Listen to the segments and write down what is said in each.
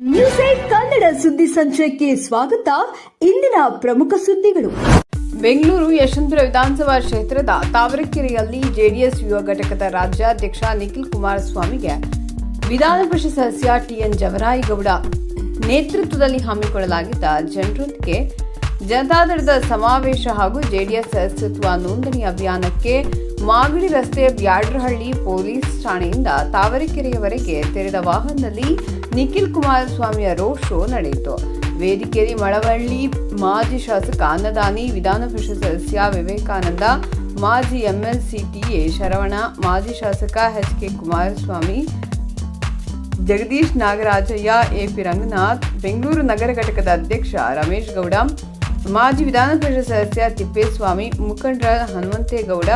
News Kannada ಸುದ್ದಿ ಸಂಚಯಕ್ಕೆ ಸ್ವಾಗತ. ಇಂದಿನ ಪ್ರಮುಖ ಸುದ್ದಿಗಳು. ಬೆಂಗಳೂರು ಯಶವಂತರ ವಿಧಾನಸಭಾ ಕ್ಷೇತ್ರದ ತಾವರೆಕೆರೆಯಲ್ಲಿ ಜೆಡಿಎಸ್ ಯುವ ಘಟಕದ ರಾಜ್ಯಾಧ್ಯಕ್ಷ ನಿಖಿಲ್ ಕುಮಾರಸ್ವಾಮಿಗೆ ವಿಧಾನ ಪರಿಷತ್ ಸದಸ್ಯ ಟಿಎನ್ ಜವರಾಯಿಗೌಡ ನೇತೃತ್ವದಲ್ಲಿ ಹಮ್ಮಿಕೊಳ್ಳಲಾಗಿದ್ದ ಜನರೊಂದಿಗೆ ಜನತಾದಳದ ಸಮಾವೇಶ ಹಾಗೂ ಜೆಡಿಎಸ್ ಸದಸ್ಯತ್ವ ನೋಂದಣಿ ಅಭಿಯಾನಕ್ಕೆ ಮಾಗಡಿ ರಸ್ತೆಯ ಬ್ಯಾಡ್ರಹಳ್ಳಿ ಪೊಲೀಸ್ ಠಾಣೆಯಿಂದ ತಾವರೆಕೆರೆಯವರೆಗೆ ತೆರೆದ ವಾಹನದಲ್ಲಿ ನಿಖಿಲ್ ಕುಮಾರಸ್ವಾಮಿಯ ರೋಡ್ ಶೋ ನಡೆಯಿತು. ವೇದಿಕೆಯಲ್ಲಿ ಮಳವಳ್ಳಿ ಮಾಜಿ ಶಾಸಕ ಅನ್ನದಾನಿ, ವಿಧಾನ ಪರಿಷತ್ ಸದಸ್ಯ ವಿವೇಕಾನಂದ, ಮಾಜಿ ಎಂಎಲ್ಸಿಟಿಎ ಶರವಣ, ಮಾಜಿ ಶಾಸಕ H K Kumaraswamy, Jagadish Nagarajaiah, A P Ranganath, Bengaluru ನಗರ ಘಟಕದ ಅಧ್ಯಕ್ಷ ರಮೇಶ್ ಗೌಡ, ಮಾಜಿ ವಿಧಾನ ಪರಿಷತ್ ಸದಸ್ಯ ತಿಪ್ಪೇಸ್ವಾಮಿ, ಮುಖಂಡ ಹನುಮಂತೇಗೌಡ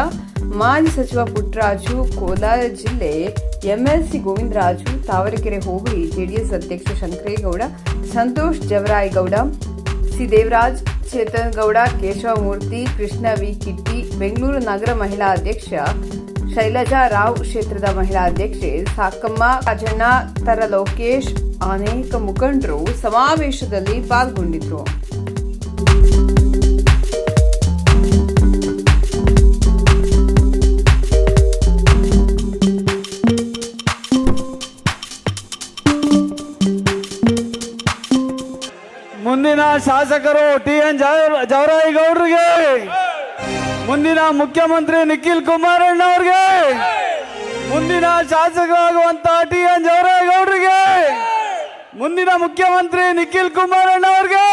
ಮಾಜಿ ಸಚಿವ ಪುಟ್ಟರಾಜು ಕೋಲಾರ ಜಿಲ್ಲೆ ಎಂಎಲ್ಸಿ ಗೋವಿಂದರಾಜು, ತಾವರೆಕೆರೆ ಹೋಬಳಿ ಜೆಡಿಎಸ್ ಅಧ್ಯಕ್ಷ ಶಂಕರೇಗೌಡ, ಸಂತೋಷ್ ಜವರಾಯಗೌಡ ಸಿ ದೇವರಾಜ್ ಚೇತನ್ ಗೌಡ ಕೇಶವಮೂರ್ತಿ, ಕೃಷ್ಣ ವಿ ಕಿಟ್ಟಿ, ಬೆಂಗಳೂರು ನಗರ ಮಹಿಳಾ ಅಧ್ಯಕ್ಷ ಶೈಲಜಾ ರಾವ್ ಕ್ಷೇತ್ರದ ಮಹಿಳಾ ಅಧ್ಯಕ್ಷೆ ಸಾಕಮ್ಮ ಅಜಣ್ಣ ತರ ಲೋಕೇಶ್, ಅನೇಕ ಮುಖಂಡರು ಸಮಾವೇಶದಲ್ಲಿ ಪಾಲ್ಗೊಂಡಿದ್ರು. ಮುಂದಿನ ಶಾಸಕರು ಟಿ ಎನ್ ಜವರಾಯಿಗೌಡರಿಗೆ ಮುಂದಿನ ಮುಖ್ಯಮಂತ್ರಿ ನಿಖಿಲ್ ಕುಮಾರಣ್ಣ ಅವ್ರಿಗೆ ಮುಂದಿನ ಶಾಸಕರಾಗುವಂತ ಟಿ ಎನ್ ಜವರಾಯಿಗೌಡರಿಗೆ ಮುಂದಿನ ಮುಖ್ಯಮಂತ್ರಿ ನಿಖಿಲ್ ಕುಮಾರಣ್ಣ ಅವ್ರಿಗೆ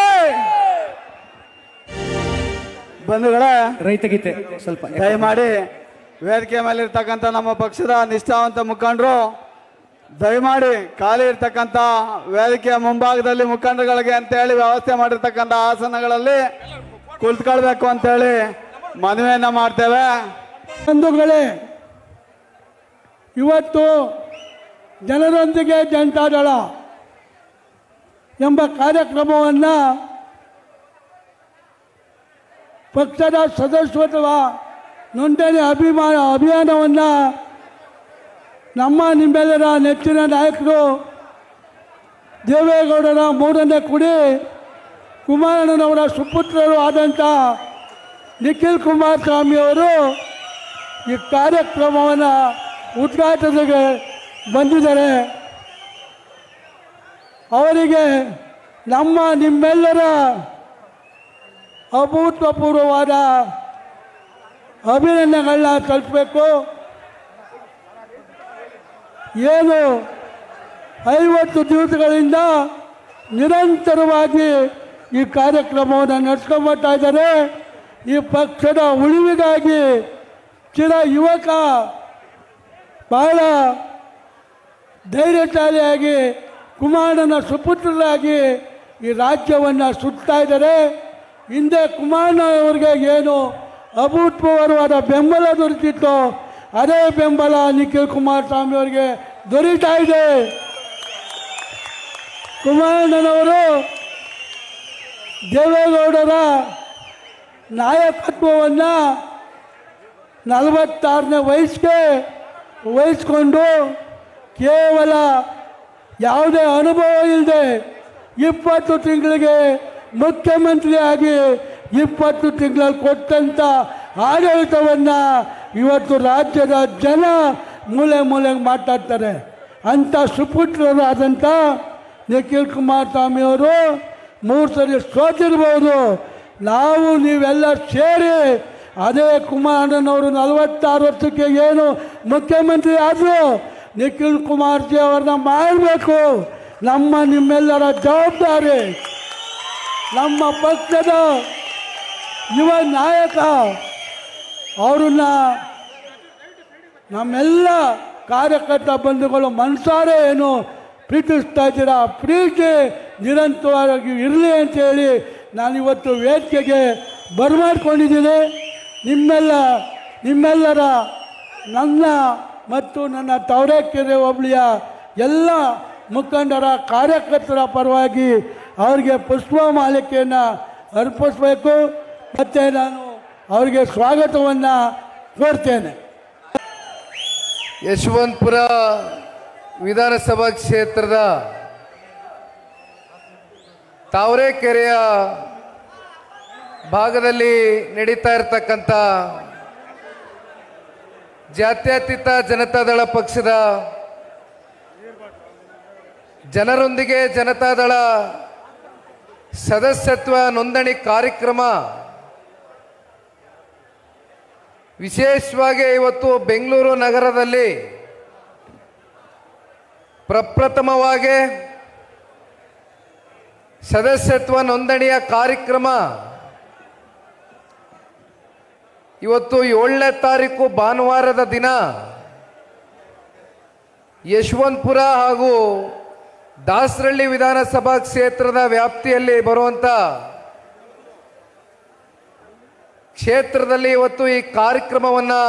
ಬಂಧುಗಳ ರೈತಗೀತೆ ಸ್ವಲ್ಪ ದಯಮಾಡಿ ವೇದಿಕೆ ಮೇಲೆ ಇರ್ತಕ್ಕಂಥ ನಮ್ಮ ಪಕ್ಷದ ನಿಷ್ಠಾವಂತ ಮುಖಂಡರು ದಯಮಾಡಿ ಖಾಲಿ ಇರ್ತಕ್ಕಂಥ ವೇದಿಕೆಯ ಮುಂಭಾಗದಲ್ಲಿ ಮುಖಂಡರುಗಳಿಗೆ ಅಂತೇಳಿ ವ್ಯವಸ್ಥೆ ಮಾಡಿರ್ತಕ್ಕಂಥ ಆಸನಗಳಲ್ಲಿ ಕುಳಿತುಕೊಳ್ಬೇಕು ಅಂತೇಳಿ ಮನವಿಯನ್ನ ಮಾಡ್ತೇವೆ. ಬಂಧುಗಳೇ, ಇವತ್ತು ಜನರೊಂದಿಗೆ ಜನತಾದಳ ಎಂಬ ಕಾರ್ಯಕ್ರಮವನ್ನು ಪಕ್ಷದ ಸದಸ್ಯತ್ವ ನೋಂದಣಿ ಅಭಿಮಾನ ಅಭಿಯಾನವನ್ನು ನಮ್ಮ ನಿಮ್ಮೆಲ್ಲರ ನೆಚ್ಚಿನ ನಾಯಕರು ದೇವೇಗೌಡರ ಮೂರನೇ ಕುಡಿ, ಕುಮಾರಣ್ಣನವರ ಸುಪುತ್ರರು ಆದಂಥ ನಿಖಿಲ್ ಕುಮಾರಸ್ವಾಮಿ ಅವರು ಈ ಕಾರ್ಯಕ್ರಮವನ್ನು ಉದ್ಘಾಟನೆಗೆ ಬಂದಿದ್ದಾರೆ. ಅವರಿಗೆ ನಮ್ಮ ನಿಮ್ಮೆಲ್ಲರ ಅಭೂತಪೂರ್ವವಾದ ಅಭಿನಂದನೆಗಳನ್ನ ತಲುಪಬೇಕು. ಏನು ಐವತ್ತು ದಿವಸಗಳಿಂದ ನಿರಂತರವಾಗಿ ಈ ಕಾರ್ಯಕ್ರಮವನ್ನು ನಡೆಸ್ಕೊಂಬರ್ತಾ ಇದ್ದಾರೆ. ಈ ಪಕ್ಷದ ಉಳಿವಿಗಾಗಿ ಚಿರ ಯುವಕ ಬಹಳ ಧೈರ್ಯಶಾಲಿಯಾಗಿ, ಕುಮಾರನ ಸುಪುತ್ರರಾಗಿ ಈ ರಾಜ್ಯವನ್ನು ಸುತ್ತಾ ಇದ್ದಾರೆ. ಹಿಂದೆ ಕುಮಾರನ ಅವರಿಗೆ ಏನು ಅಭೂತಪೂರ್ವವಾದ ಬೆಂಬಲ ದೊರೆತಿತ್ತು ಅದೇ ಬೆಂಬಲ ನಿಖಿಲ್ ಕುಮಾರಸ್ವಾಮಿ ಅವರಿಗೆ ದೊರೀತಾ ಇದೆ. ಕುಮಾರಣ್ಣನವರು ದೇವೇಗೌಡರ ನಾಯಕತ್ವವನ್ನು ನಲವತ್ತಾರನೇ ವಯಸ್ಸಿಗೆ ವಹಿಸ್ಕೊಂಡು ಕೇವಲ ಯಾವುದೇ ಅನುಭವ ಇಲ್ಲದೆ ಇಪ್ಪತ್ತು ತಿಂಗಳಿಗೆ ಮುಖ್ಯಮಂತ್ರಿಯಾಗಿ ಇಪ್ಪತ್ತು ತಿಂಗಳಲ್ಲಿ ಕೊಟ್ಟಂಥ ಆಡಳಿತವನ್ನು ಇವತ್ತು ರಾಜ್ಯದ ಜನ ಮೂಲೆ ಮೂಲೆಗೆ ಮಾತಾಡ್ತಾರೆ. ಅಂಥ ಸುಪುತ್ರರಾದಂಥ ನಿಖಿಲ್ ಕುಮಾರ್ ಅವರು ಮೂರು ಸರಿ ಸೋತಿರ್ಬೋದು. ನಾವು ನೀವೆಲ್ಲ ಸೇರಿ ಅದೇ ಕುಮಾರಣ್ಣನವರು ನಲವತ್ತಾರು ವರ್ಷಕ್ಕೆ ಏನು ಮುಖ್ಯಮಂತ್ರಿ ಆದರು ನಿಖಿಲ್ ಕುಮಾರ್ಜಿ ಅವ್ರನ್ನ ಮಾಡಬೇಕು ನಮ್ಮ ನಿಮ್ಮೆಲ್ಲರ ಜವಾಬ್ದಾರಿ. ನಮ್ಮ ಪಕ್ಷದ ಯುವ ನಾಯಕ ಅವ್ರನ್ನ ನಮ್ಮೆಲ್ಲ ಕಾರ್ಯಕರ್ತ ಬಂಧುಗಳು ಮನಸಾರೆ ಏನು ಪ್ರೀತಿಸ್ತಾ ಇದ್ದೀರಾ? ಪ್ರೀತಿ ನಿರಂತರವಾಗಿ ಇರಲಿ ಅಂತೇಳಿ ನಾನಿವತ್ತು ವೇದಿಕೆಗೆ ಬರಮಾಡ್ಕೊಂಡಿದ್ದೀನಿ. ನಿಮ್ಮೆಲ್ಲ, ನಿಮ್ಮೆಲ್ಲರ ನನ್ನ ಮತ್ತು ನನ್ನ ತವರೇಕೆರೆ ಹೋಬಳಿಯ ಎಲ್ಲ ಮುಖಂಡರ ಕಾರ್ಯಕರ್ತರ ಪರವಾಗಿ ಅವರಿಗೆ ಪುಷ್ಪ ಮಾಲಿಕೆಯನ್ನು ಅರ್ಪಿಸಬೇಕು. ಮತ್ತು ನಾನು ಅವರಿಗೆ ಸ್ವಾಗತವನ್ನು ಕೋರ್ತೇನೆ. ಯಶವಂತಪುರ ವಿಧಾನಸಭಾ ಕ್ಷೇತ್ರದ ತಾವರೆಕೆರೆಯ ಭಾಗದಲ್ಲಿ ನಡೀತಾ ಇರತಕ್ಕಂಥ ಜಾತ್ಯತೀತ ಜನತಾದಳ ಪಕ್ಷದ ಜನರೊಂದಿಗೆ ಜನತಾದಳ ಸದಸ್ಯತ್ವ ನೋಂದಣಿ ಕಾರ್ಯಕ್ರಮ ವಿಶೇಷವಾಗಿ ಇವತ್ತು ಬೆಂಗಳೂರು ನಗರದಲ್ಲಿ ಪ್ರಪ್ರಥಮವಾಗಿ ಸದಸ್ಯತ್ವ ನೋಂದಣಿಯ ಕಾರ್ಯಕ್ರಮ ಇವತ್ತು ಏಳನೇ ತಾರೀಕು ಭಾನುವಾರದ ದಿನ ಯಶವಂತಪುರ ಹಾಗೂ ದಾಸರಳ್ಳಿ ವಿಧಾನಸಭಾ ಕ್ಷೇತ್ರದ ವ್ಯಾಪ್ತಿಯಲ್ಲಿ ಬರುವಂಥ ಕ್ಷೇತ್ರದಲ್ಲಿ ಇವತ್ತು ಈ ಕಾರ್ಯಕ್ರಮವನ್ನು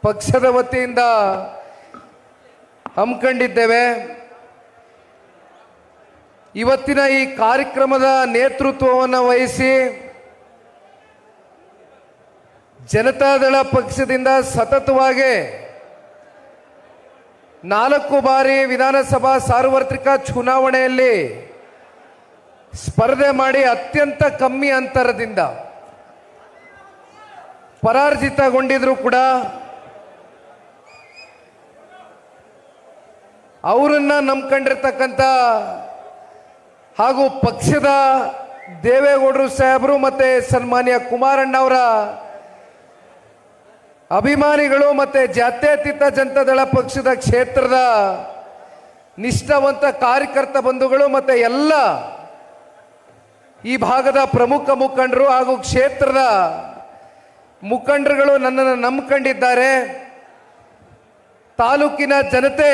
ಪಕ್ಷದ ವತಿಯಿಂದ ಹಮ್ಮಿಕೊಂಡಿದ್ದೇವೆ. ಇವತ್ತಿನ ಈ ಕಾರ್ಯಕ್ರಮದ ನೇತೃತ್ವವನ್ನು ವಹಿಸಿ ಜನತಾದಳ ಪಕ್ಷದಿಂದ ಸತತವಾಗಿ ನಾಲ್ಕು ಬಾರಿ ವಿಧಾನಸಭಾ ಸಾರ್ವತ್ರಿಕ ಚುನಾವಣೆಯಲ್ಲಿ ಸ್ಪರ್ಧೆ ಮಾಡಿ ಅತ್ಯಂತ ಕಮ್ಮಿ ಅಂತರದಿಂದ ಪರಾರ್ಜಿತಗೊಂಡಿದ್ರು ಕೂಡ ಅವರನ್ನ ನಂಬ್ಕೊಂಡಿರ್ತಕ್ಕಂಥ ಹಾಗೂ ಪಕ್ಷದ ದೇವೇಗೌಡರು ಸಾಹೇಬರು ಮತ್ತೆ ಸನ್ಮಾನ್ಯ ಕುಮಾರಣ್ಣವರ ಅಭಿಮಾನಿಗಳು ಮತ್ತೆ ಜಾತ್ಯತೀತ ಜನತಾದಳ ಪಕ್ಷದ ಕ್ಷೇತ್ರದ ನಿಷ್ಠಾವಂತ ಕಾರ್ಯಕರ್ತ ಬಂಧುಗಳು ಮತ್ತೆ ಎಲ್ಲ ಈ ಭಾಗದ ಪ್ರಮುಖ ಮುಖಂಡರು ಹಾಗೂ ಕ್ಷೇತ್ರದ ಮುಖಂಡರುಗಳು ನನ್ನನ್ನು ನಂಬ್ಕೊಂಡಿದ್ದಾರೆ. ತಾಲೂಕಿನ ಜನತೆ,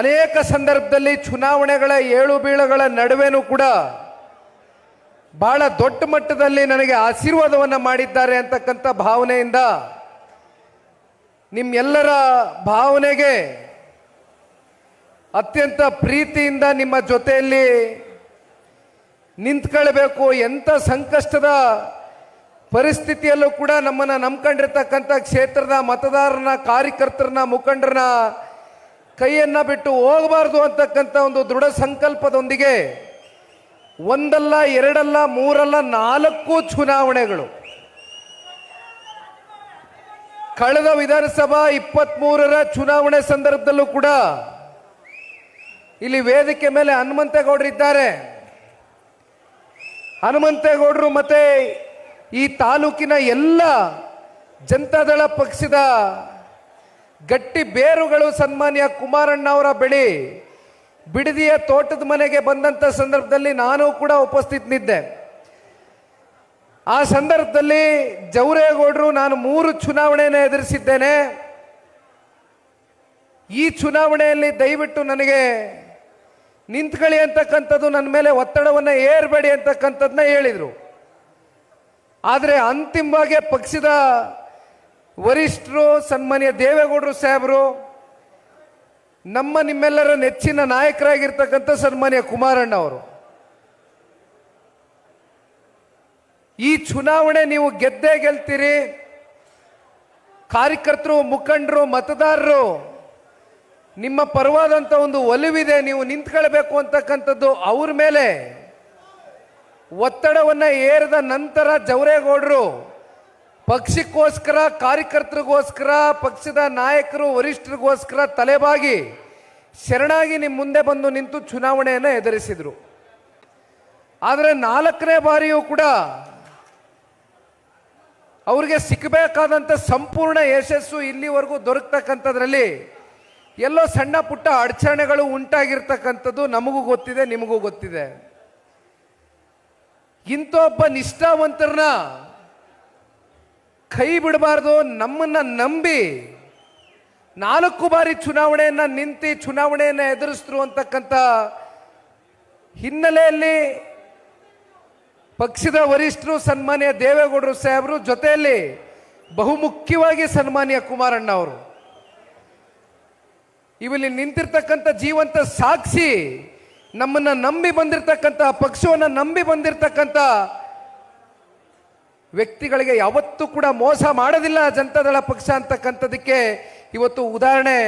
ಅನೇಕ ಸಂದರ್ಭದಲ್ಲಿ ಚುನಾವಣೆಗಳ ಏಳು ಬೀಳುಗಳ ನಡುವೆನೂ ಕೂಡ ಬಹಳ ದೊಡ್ಡ ಮಟ್ಟದಲ್ಲಿ ನನಗೆ ಆಶೀರ್ವಾದವನ್ನು ಮಾಡಿದ್ದಾರೆ ಅಂತಕ್ಕಂಥ ಭಾವನೆಯಿಂದ ನಿಮ್ಮೆಲ್ಲರ ಭಾವನೆಗೆ ಅತ್ಯಂತ ಪ್ರೀತಿಯಿಂದ ನಿಮ್ಮ ಜೊತೆಯಲ್ಲಿ ನಿಂತ್ಕೊಳ್ಬೇಕು. ಎಂಥ ಸಂಕಷ್ಟದ ಪರಿಸ್ಥಿತಿಯಲ್ಲೂ ಕೂಡ ನಮ್ಮನ್ನು ನಂಬ್ಕೊಂಡಿರ್ತಕ್ಕಂಥ ಕ್ಷೇತ್ರದ ಮತದಾರನ ಕಾರ್ಯಕರ್ತರನ್ನ, ಮುಖಂಡರನ್ನ ಕೈಯನ್ನು ಬಿಟ್ಟು ಹೋಗಬಾರ್ದು ಅಂತಕ್ಕಂಥ ಒಂದು ದೃಢ ಸಂಕಲ್ಪದೊಂದಿಗೆ ಒಂದಲ್ಲ, ಎರಡಲ್ಲ, ಮೂರಲ್ಲ, ನಾಲ್ಕು ಚುನಾವಣೆಗಳು. ಕಳೆದ ವಿಧಾನಸಭಾ ಇಪ್ಪತ್ತ್ ಮೂರರ ಚುನಾವಣೆ ಸಂದರ್ಭದಲ್ಲೂ ಕೂಡ ಇಲ್ಲಿ ವೇದಿಕೆ ಮೇಲೆ ಹನುಮಂತೇಗೌಡರು ಇದ್ದಾರೆ ಹನುಮಂತೇಗೌಡರು ಮತ್ತೆ ಈ ತಾಲೂಕಿನ ಎಲ್ಲ ಜನತಾದಳ ಪಕ್ಷದ ಗಟ್ಟಿ ಬೇರುಗಳು ಸನ್ಮಾನ್ಯ ಕುಮಾರಣ್ಣ ಅವರ ಬಳಿ ಬಿಡದಿಯ ತೋಟದ ಮನೆಗೆ ಬಂದಂಥ ಸಂದರ್ಭದಲ್ಲಿ ನಾನು ಕೂಡ ಉಪಸ್ಥಿತನಿದ್ದೆ. ಆ ಸಂದರ್ಭದಲ್ಲಿ ಜವರೇಗೌಡರು ನಾನು ಮೂರು ಚುನಾವಣೆಯನ್ನು ಎದುರಿಸಿದ್ದೇನೆ. ಈ ಚುನಾವಣೆಯಲ್ಲಿ ದಯವಿಟ್ಟು ನನಗೆ ನಿಂತ್ಕೊಳ್ಳಿ ಅಂತಕ್ಕಂಥದ್ದು ನನ್ನ ಮೇಲೆ ಒತ್ತಡವನ್ನು ಏರ್ಬೇಡಿ ಅಂತಕ್ಕಂಥದ್ದನ್ನ ಹೇಳಿದರು. ಆದರೆ ಅಂತಿಮವಾಗಿ ಪಕ್ಷದ ವರಿಷ್ಠರು, ಸನ್ಮಾನ್ಯ ದೇವೇಗೌಡರು ಸಾಹೇಬರು, ನಮ್ಮ ನಿಮ್ಮೆಲ್ಲರ ನೆಚ್ಚಿನ ನಾಯಕರಾಗಿರ್ತಕ್ಕಂಥ ಸನ್ಮಾನ್ಯ ಕುಮಾರಣ್ಣ ಅವರು. ಈ ಚುನಾವಣೆ ನೀವು ಗೆದ್ದೇ ಗೆಲ್ತೀರಿ. ಕಾರ್ಯಕರ್ತರು, ಮುಖಂಡರು, ಮತದಾರರು ನಿಮ್ಮ ಪರವಾದಂಥ ಒಂದು ಒಲಿವಿದೆ ನೀವು ನಿಂತ್ಕೊಳ್ಬೇಕು ಅಂತಕ್ಕಂಥದ್ದು ಅವ್ರ ಮೇಲೆ. ಒತ್ತಡವನ್ನು ಏರಿದ ನಂತರ ಜವರೇಗೌಡರು ಪಕ್ಷಕ್ಕೋಸ್ಕರ ಕಾರ್ಯಕರ್ತರಿಗೋಸ್ಕರ, ಪಕ್ಷದ ನಾಯಕರು, ವರಿಷ್ಠರಿಗೋಸ್ಕರ ತಲೆಬಾಗಿ ಶರಣಾಗಿ ನಿಮ್ಮ ಮುಂದೆ ಬಂದು ನಿಂತು ಚುನಾವಣೆಯನ್ನು ಎದುರಿಸಿದರು. ಆದರೆ ನಾಲ್ಕನೇ ಬಾರಿಯೂ ಕೂಡ ಅವರಿಗೆ ಸಿಕ್ಕಬೇಕಾದಂಥ ಸಂಪೂರ್ಣ ಯಶಸ್ಸು ಇಲ್ಲಿವರೆಗೂ ದೊರಕತಕ್ಕಂಥದ್ರಲ್ಲಿ ಎಲ್ಲೋ ಸಣ್ಣ ಪುಟ್ಟ ಅಡಚಣೆಗಳು ಉಂಟಾಗಿರ್ತಕ್ಕಂಥದ್ದು ನಮಗೂ ಗೊತ್ತಿದೆ, ನಿಮಗೂ ಗೊತ್ತಿದೆ. ಇಂಥ ಒಬ್ಬ ನಿಷ್ಠಾವಂತರನ್ನ ಕೈ ಬಿಡಬಾರ್ದು ನಮ್ಮನ್ನ ನಂಬಿ. ನಾಲ್ಕು ಬಾರಿ ಚುನಾವಣೆಯನ್ನ ನಿಂತು ಚುನಾವಣೆಯನ್ನ ಎದುರಿಸಿದ್ರು ಅಂತಕ್ಕಂಥ ಹಿನ್ನೆಲೆಯಲ್ಲಿ ಪಕ್ಷದ ವರಿಷ್ಠರು ಸನ್ಮಾನ್ಯ ದೇವೇಗೌಡರು ಸಾಹೇಬರು ಜೊತೆಯಲ್ಲಿ ಬಹುಮುಖ್ಯವಾಗಿ ಸನ್ಮಾನ್ಯ ಕುಮಾರಣ್ಣ ಅವರು. ಇವಲ್ಲಿ ನಿಂತಿರ್ತಕ್ಕಂಥ ಜೀವಂತ ಸಾಕ್ಷಿ, ನಮ್ಮನ್ನ ನಂಬಿ ಬಂದಿರತಕ್ಕಂಥ, ಪಕ್ಷವನ್ನು ನಂಬಿ ಬಂದಿರತಕ್ಕಂಥ ವ್ಯಕ್ತಿಗಳಿಗೆ ಯಾವತ್ತೂ ಕೂಡ ಮೋಸ ಮಾಡೋದಿಲ್ಲ ಜನತಾದಳ ಪಕ್ಷ ಅಂತಕ್ಕಂಥದಕ್ಕೆ. ಇವತ್ತು ಉದಾಹರಣೆ,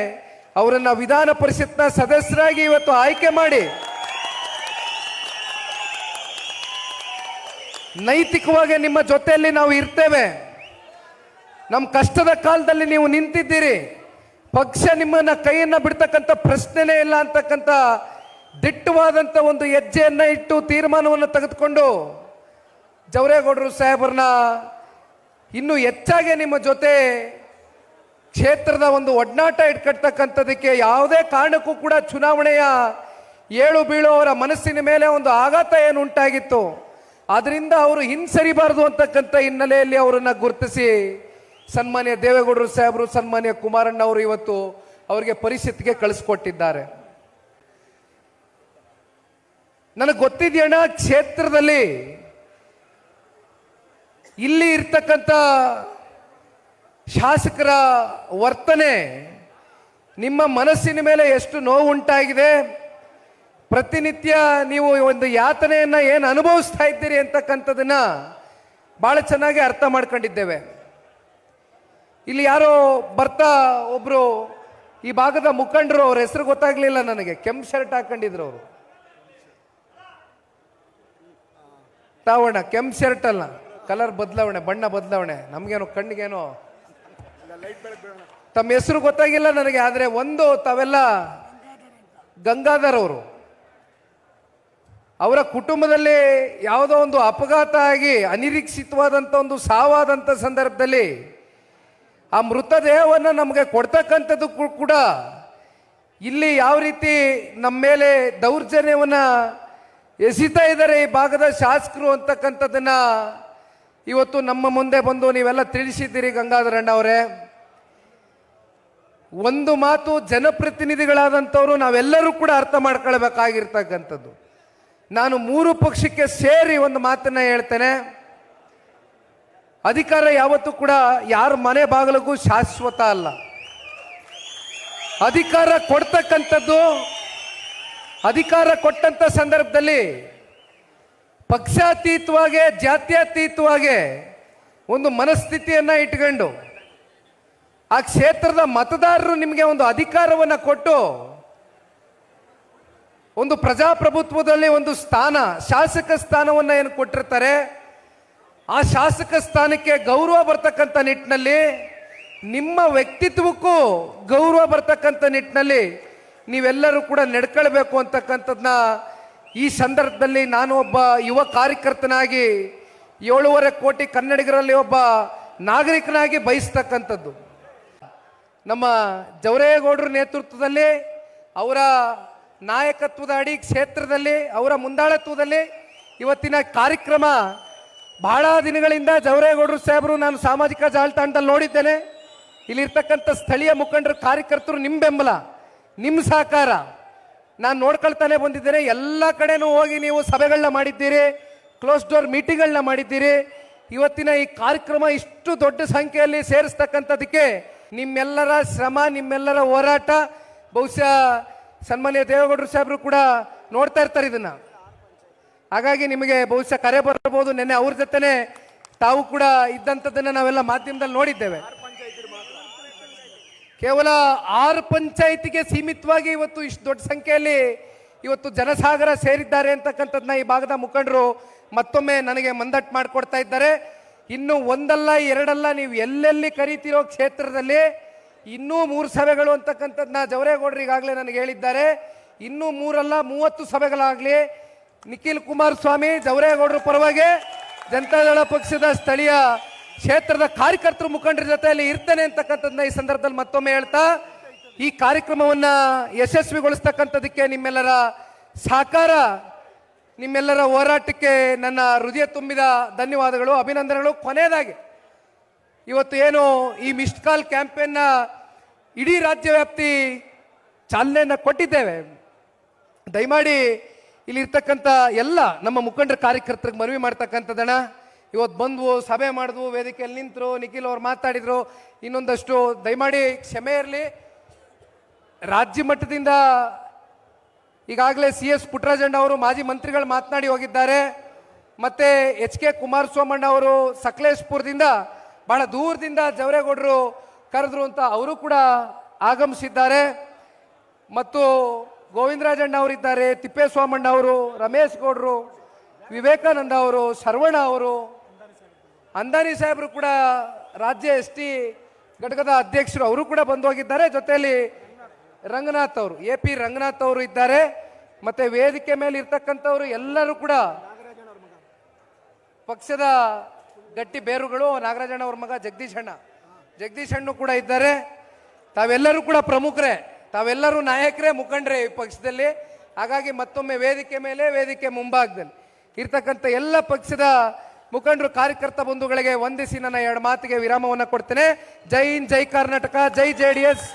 ಅವರನ್ನ ವಿಧಾನ ಪರಿಷತ್ನ ಸದಸ್ಯರಾಗಿ ಇವತ್ತು ಆಯ್ಕೆ ಮಾಡಿ. ನೈತಿಕವಾಗಿ ನಿಮ್ಮ ಜೊತೆಯಲ್ಲಿ ನಾವು ಇರ್ತೇವೆ. ನಮ್ಮ ಕಷ್ಟದ ಕಾಲದಲ್ಲಿ ನೀವು ನಿಂತಿದ್ದೀರಿ. ಪಕ್ಷ ನಿಮ್ಮನ್ನ ಕೈಯನ್ನ ಬಿಡ್ತಕ್ಕಂಥ ಪ್ರಶ್ನೆನೇ ಇಲ್ಲ ಅಂತಕ್ಕಂಥ ದಿಟ್ಟವಾದಂಥ ಒಂದು ಹೆಜ್ಜೆಯನ್ನ ಇಟ್ಟು ತೀರ್ಮಾನವನ್ನು ತೆಗೆದುಕೊಂಡು ಜವರೇಗೌಡರು ಸಾಹೇಬರನ್ನ ಇನ್ನು ಹೆಚ್ಚಾಗಿ ನಿಮ್ಮ ಜೊತೆ ಕ್ಷೇತ್ರದ ಒಂದು ಒಡನಾಟ ಇಟ್ಕಟ್ತಕ್ಕಂಥದಕ್ಕೆ ಯಾವುದೇ ಕಾರಣಕ್ಕೂ ಕೂಡ ಚುನಾವಣೆಯ ಏಳು ಬೀಳು ಅವರ ಮನಸ್ಸಿನ ಮೇಲೆ ಒಂದು ಆಘಾತ ಏನು ಉಂಟಾಗಿತ್ತು. ಅದರಿಂದ ಅವರು ಹಿಂಸರಿಬಾರದು ಅಂತಕ್ಕಂಥ ಹಿನ್ನೆಲೆಯಲ್ಲಿ ಅವರನ್ನು ಗುರುತಿಸಿ ಸನ್ಮಾನ್ಯ ದೇವೇಗೌಡರು ಸಾಹೇಬರು, ಸನ್ಮಾನ್ಯ ಕುಮಾರಣ್ಣ ಅವರು ಇವತ್ತು ಅವರಿಗೆ ಪರಿಸ್ಥಿತಿಗೆ ಕಳಿಸ್ಕೊಟ್ಟಿದ್ದಾರೆ. ನನಗೆ ಗೊತ್ತಿದೆಯಣ್ಣ, ಕ್ಷೇತ್ರದಲ್ಲಿ ಇಲ್ಲಿ ಇರ್ತಕ್ಕಂಥ ಶಾಸಕರ ವರ್ತನೆ ನಿಮ್ಮ ಮನಸ್ಸಿನ ಮೇಲೆ ಎಷ್ಟು ನೋವು ಉಂಟಾಗಿದೆ ಪ್ರತಿನಿತ್ಯ ನೀವು ಒಂದು ಯಾತನೆಯನ್ನು ಏನು ಅನುಭವಿಸ್ತಾ ಇದ್ದೀರಿ ಅಂತಕ್ಕಂಥದ್ದನ್ನು ಭಾಳ ಚೆನ್ನಾಗಿ ಅರ್ಥ ಮಾಡ್ಕೊಂಡಿದ್ದೇವೆ. ಇಲ್ಲಿ ಯಾರೋ ಬರ್ತಾ ಒಬ್ರು ಈ ಭಾಗದ ಮುಖಂಡರು ಅವ್ರ ಹೆಸರು ಗೊತ್ತಾಗ್ಲಿಲ್ಲ ನನಗೆ. ಕೆಂಪ್ ಶರ್ಟ್ ಹಾಕೊಂಡಿದ್ರು ಅವರು. ತಾವಣ್ಣ, ಕೆಂಪ್ ಶರ್ಟ್ ಅಲ್ಲ. ಕಲರ್ ಬದಲಾವಣೆ, ಬಣ್ಣ ಬದಲಾವಣೆ. ನಮ್ಗೇನು, ಕಣ್ಣಿಗೇನೋ? ತಮ್ಮ ಹೆಸರು ಗೊತ್ತಾಗಿಲ್ಲ ನನಗೆ, ಆದರೆ ಒಂದು ತಾವೆಲ್ಲ ಗಂಗಾಧರ್ ಅವರು. ಅವರ ಕುಟುಂಬದಲ್ಲಿ ಯಾವುದೋ ಒಂದು ಅಪಘಾತ ಆಗಿ ಅನಿರೀಕ್ಷಿತವಾದಂಥ ಒಂದು ಸಾವಾದಂಥ ಸಂದರ್ಭದಲ್ಲಿ ಆ ಮೃತದೇಹವನ್ನು ನಮಗೆ ಕೊಡ್ತಕ್ಕಂಥದ್ದು ಕೂಡ ಇಲ್ಲಿ ಯಾವ ರೀತಿ ನಮ್ಮ ಮೇಲೆ ದೌರ್ಜನ್ಯವನ್ನು ಎಸಿತಾ ಇದ್ದಾರೆ ಈ ಭಾಗದ ಶಾಸಕರು ಅಂತಕ್ಕಂಥದ್ದನ್ನ ಇವತ್ತು ನಮ್ಮ ಮುಂದೆ ಬಂದು ನೀವೆಲ್ಲ ತಿಳಿಸಿದ್ದೀರಿ ಗಂಗಾಧರಣ್ಣ ಅವರೇ. ಒಂದು ಮಾತು ಜನಪ್ರತಿನಿಧಿಗಳಾದಂಥವರು ನಾವೆಲ್ಲರೂ ಕೂಡ ಅರ್ಥ ಮಾಡ್ಕೊಳ್ಬೇಕಾಗಿರ್ತಕ್ಕಂಥದ್ದು. ನಾನು ಮೂರು ಪಕ್ಷಕ್ಕೆ ಸೇರಿ ಒಂದು ಮಾತನ್ನು ಹೇಳ್ತೇನೆ. ಅಧಿಕಾರ ಯಾವತ್ತೂ ಕೂಡ ಯಾರ ಮನೆ ಬಾಗಿಲಿಗೂ ಶಾಶ್ವತ ಅಲ್ಲ. ಅಧಿಕಾರ ಕೊಡ್ತಕ್ಕಂಥದ್ದು, ಅಧಿಕಾರ ಕೊಟ್ಟಂತ ಸಂದರ್ಭದಲ್ಲಿ ಪಕ್ಷಾತೀತವಾಗಿ, ಜಾತ್ಯತೀತವಾಗಿ ಒಂದು ಮನಸ್ಥಿತಿಯನ್ನ ಇಟ್ಕೊಂಡು ಆ ಕ್ಷೇತ್ರದ ಮತದಾರರು ನಿಮಗೆ ಒಂದು ಅಧಿಕಾರವನ್ನು ಕೊಟ್ಟು ಒಂದು ಪ್ರಜಾಪ್ರಭುತ್ವದಲ್ಲಿ ಒಂದು ಸ್ಥಾನ, ಶಾಸಕ ಸ್ಥಾನವನ್ನು ಏನು ಕೊಟ್ಟಿರ್ತಾರೆ? ಆ ಶಾಸಕ ಸ್ಥಾನಕ್ಕೆ ಗೌರವ ಬರ್ತಕ್ಕಂಥ ನಿಟ್ಟಿನಲ್ಲಿ, ನಿಮ್ಮ ವ್ಯಕ್ತಿತ್ವಕ್ಕೂ ಗೌರವ ಬರ್ತಕ್ಕಂಥ ನಿಟ್ಟಿನಲ್ಲಿ ನೀವೆಲ್ಲರೂ ಕೂಡ ನಡ್ಕೊಳ್ಬೇಕು ಅಂತಕ್ಕಂಥದ್ದನ್ನ ಈ ಸಂದರ್ಭದಲ್ಲಿ ನಾನು ಒಬ್ಬ ಯುವ ಕಾರ್ಯಕರ್ತನಾಗಿ ಏಳೂವರೆ ಕೋಟಿ ಕನ್ನಡಿಗರಲ್ಲಿ ಒಬ್ಬ ನಾಗರಿಕನಾಗಿ ಬಯಸ್ತಕ್ಕಂಥದ್ದು. ನಮ್ಮ ಜವರೇಗೌಡರ ನೇತೃತ್ವದಲ್ಲಿ, ಅವರ ನಾಯಕತ್ವದ ಅಡಿ ಕ್ಷೇತ್ರದಲ್ಲಿ, ಅವರ ಮುಂದಾಳತ್ವದಲ್ಲಿ ಇವತ್ತಿನ ಕಾರ್ಯಕ್ರಮ ಬಹಳ ದಿನಗಳಿಂದ ಜವರೇಗೌಡರು ಸಾಹೇಬರು ನಾನು ಸಾಮಾಜಿಕ ಜಾಲತಾಣದಲ್ಲಿ ನೋಡಿದ್ದೇನೆ. ಇಲ್ಲಿರ್ತಕ್ಕಂಥ ಸ್ಥಳೀಯ ಮುಖಂಡರು, ಕಾರ್ಯಕರ್ತರು ನಿಮ್ಮ ಬೆಂಬಲ ನಿಮ್ಮ ಸಹಕಾರ. ನಾನು ನೋಡ್ಕೊಳ್ತಾನೆ ಬಂದಿದ್ದೇನೆ. ಎಲ್ಲ ಕಡೆನೂ ಹೋಗಿ ನೀವು ಸಭೆಗಳನ್ನ ಮಾಡಿದ್ದೀರಿ ಕ್ಲೋಸ್ ಡೋರ್ ಮೀಟಿಂಗ್ಗಳನ್ನ ಮಾಡಿದ್ದೀರಿ. ಇವತ್ತಿನ ಈ ಕಾರ್ಯಕ್ರಮ ಇಷ್ಟು ದೊಡ್ಡ ಸಂಖ್ಯೆಯಲ್ಲಿ ಸೇರಿಸ್ತಕ್ಕಂಥದಕ್ಕೆ ನಿಮ್ಮೆಲ್ಲರ ಶ್ರಮ, ನಿಮ್ಮೆಲ್ಲರ ಹೋರಾಟ, ಬಹುಶಃ ಸನ್ಮಾನ್ಯ ದೇವೇಗೌಡರು ಸಾಹೇಬರು ಕೂಡ ನೋಡ್ತಾ ಇರ್ತಾರೆ ಇದನ್ನ. ಹಾಗಾಗಿ ನಿಮಗೆ ಬಹುಶಃ ಕರೆ ಬರಬಹುದು. ನೆನ್ನೆ ಅವ್ರ ಜೊತೆನೆ ತಾವು ಕೂಡ ಇದ್ದಂಥದ್ದನ್ನ ನಾವೆಲ್ಲ ಮಾಧ್ಯಮದಲ್ಲಿ ನೋಡಿದ್ದೇವೆ. ಕೇವಲ ಆರು ಪಂಚಾಯಿತಿಗೆ ಸೀಮಿತವಾಗಿ ಇವತ್ತು ಇಷ್ಟು ದೊಡ್ಡ ಸಂಖ್ಯೆಯಲ್ಲಿ ಇವತ್ತು ಜನಸಾಗರ ಸೇರಿದ್ದಾರೆ ಅಂತಕ್ಕಂಥದ್ದನ್ನ ಈ ಭಾಗದ ಮುಖಂಡರು ಮತ್ತೊಮ್ಮೆ ನನಗೆ ಮಂದಟ್ ಮಾಡಿಕೊಡ್ತಾ ಇದ್ದಾರೆ. ಇನ್ನು ಒಂದಲ್ಲ, ಎರಡಲ್ಲ ನೀವು ಎಲ್ಲೆಲ್ಲಿ ಕರೀತಿರೋ ಕ್ಷೇತ್ರದಲ್ಲಿ ಇನ್ನೂ ಮೂರು ಸಭೆಗಳು ಅಂತಕ್ಕಂಥದ್ದನ್ನ ಜವರೇಗೌಡರು ಈಗಾಗಲೇ ನನಗೆ ಹೇಳಿದ್ದಾರೆ. ಇನ್ನೂ ಮೂರಲ್ಲ, ಮೂವತ್ತು ಸಭೆಗಳಾಗಲಿ ನಿಖಿಲ್ ಕುಮಾರಸ್ವಾಮಿ ಜವರೇಗೌಡರ ಪರವಾಗಿ ಜನತಾದಳ ಪಕ್ಷದ ಸ್ಥಳೀಯ ಕ್ಷೇತ್ರದ ಕಾರ್ಯಕರ್ತರು ಮುಖಂಡರ ಜೊತೆಯಲ್ಲಿ ಇರ್ತೇನೆ ಅಂತಕ್ಕಂಥದ್ದನ್ನ ಈ ಸಂದರ್ಭದಲ್ಲಿ ಮತ್ತೊಮ್ಮೆ ಹೇಳ್ತಾ, ಈ ಕಾರ್ಯಕ್ರಮವನ್ನ ಯಶಸ್ವಿಗೊಳಿಸ್ತಕ್ಕಂಥದಕ್ಕೆ ನಿಮ್ಮೆಲ್ಲರ ಸಹಕಾರ, ನಿಮ್ಮೆಲ್ಲರ ಹೋರಾಟಕ್ಕೆ ನನ್ನ ಹೃದಯ ತುಂಬಿದ ಧನ್ಯವಾದಗಳು, ಅಭಿನಂದನೆಗಳು. ಕೊನೆಯದಾಗಿ, ಇವತ್ತು ಏನು ಈ ಮಿಸ್ಡ್ ಕಾಲ್ ಕ್ಯಾಂಪೇನ್ನ ಇಡೀ ರಾಜ್ಯ ವ್ಯಾಪ್ತಿ ಚಾಲನೆಯನ್ನು ಕೊಟ್ಟಿದ್ದೇವೆ. ದಯಮಾಡಿ ಇಲ್ಲಿರ್ತಕ್ಕಂಥ ಎಲ್ಲ ನಮ್ಮ ಮುಖಂಡರ ಕಾರ್ಯಕರ್ತರಿಗೆ ಮನವಿ ಮಾಡ್ತಕ್ಕಂಥದ್ದಣ ಇವತ್ತು ಬಂದ್ವು, ಸಭೆ ಮಾಡಿದ್ವು, ವೇದಿಕೆಯಲ್ಲಿ ನಿಂತರು, ನಿಖಿಲ್ ಅವ್ರು ಮಾತಾಡಿದರು. ಇನ್ನೊಂದಷ್ಟು ದಯಮಾಡಿ ಕ್ಷಮೆ ಇರಲಿ. ರಾಜ್ಯ ಮಟ್ಟದಿಂದ ಈಗಾಗಲೇ ಸಿ ಎಸ್ ಪುಟ್ರಾಜಣ್ಣ ಅವರು ಮಾಜಿ ಮಂತ್ರಿಗಳು ಮಾತನಾಡಿ ಹೋಗಿದ್ದಾರೆ. ಮತ್ತೆ ಎಚ್ ಕೆ ಕುಮಾರಸ್ವಾಮಣ್ಣ ಅವರು ಸಕಲೇಶ್ಪುರದಿಂದ ಬಹಳ ದೂರದಿಂದ ಜವರೇಗೌಡರು ಕರೆದ್ರು ಅಂತ ಅವರು ಕೂಡ ಆಗಮಿಸಿದ್ದಾರೆ. ಮತ್ತು ಗೋವಿಂದರಾಜಣ್ಣ ಅವರಿದ್ದಾರೆ, ತಿಪ್ಪೇಸ್ವಾಮಣ್ಣ ಅವರು, ರಮೇಶ್ ಗೌಡ್ರು, ವಿವೇಕಾನಂದ ಅವರು, ಶರವಣ ಅವರು, ಅಂದಾನಿ ಸಾಹೇಬರು ಕೂಡ ರಾಜ್ಯ ಎಸ್ ಟಿ ಘಟಕದ ಅಧ್ಯಕ್ಷರು ಅವರು ಕೂಡ ಬಂದು ಹೋಗಿದ್ದಾರೆ. ಜೊತೆಯಲ್ಲಿ ರಂಗನಾಥ್ ಅವರು, ಎ ಪಿ ರಂಗನಾಥ್ ಅವರು ಇದ್ದಾರೆ. ಮತ್ತೆ ವೇದಿಕೆ ಮೇಲೆ ಇರ್ತಕ್ಕಂಥವ್ರು ಎಲ್ಲರೂ ಕೂಡ ಪಕ್ಷದ ಗಟ್ಟಿ ಬೇರುಗಳು ನಾಗರಾಜಣ್ಣ ಅವ್ರ ಮಗ ಜಗದೀಶಣ್ಣ. ಜಗದೀಶಣ್ಣು ಕೂಡ ಇದ್ದಾರೆ. ತಾವೆಲ್ಲರೂ ಕೂಡ ಪ್ರಮುಖರೇ. ತಾವೆಲ್ಲರೂ ನಾಯಕರೇ, ಮುಖಂಡರೇ ಈ ಪಕ್ಷದಲ್ಲಿ. ಹಾಗಾಗಿ ಮತ್ತೊಮ್ಮೆ ವೇದಿಕೆ ಮೇಲೆ, ವೇದಿಕೆ ಮುಂಭಾಗದಲ್ಲಿ. ಇರ್ತಕ್ಕಂಥ ಎಲ್ಲ ಪಕ್ಷದ ಮುಖಂಡರು, ಕಾರ್ಯಕರ್ತ ಬಂಧುಗಳಿಗೆ ವಂದಿಸಿ ನನ್ನ ಎರಡು ಮಾತಿಗೆ ವಿರಾಮವನ್ನು ಕೊಡ್ತೇನೆ. ಜೈ ಹಿಂದ್, ಜೈ ಕರ್ನಾಟಕ, ಜೈ ಜೆ ಡಿ ಎಸ್.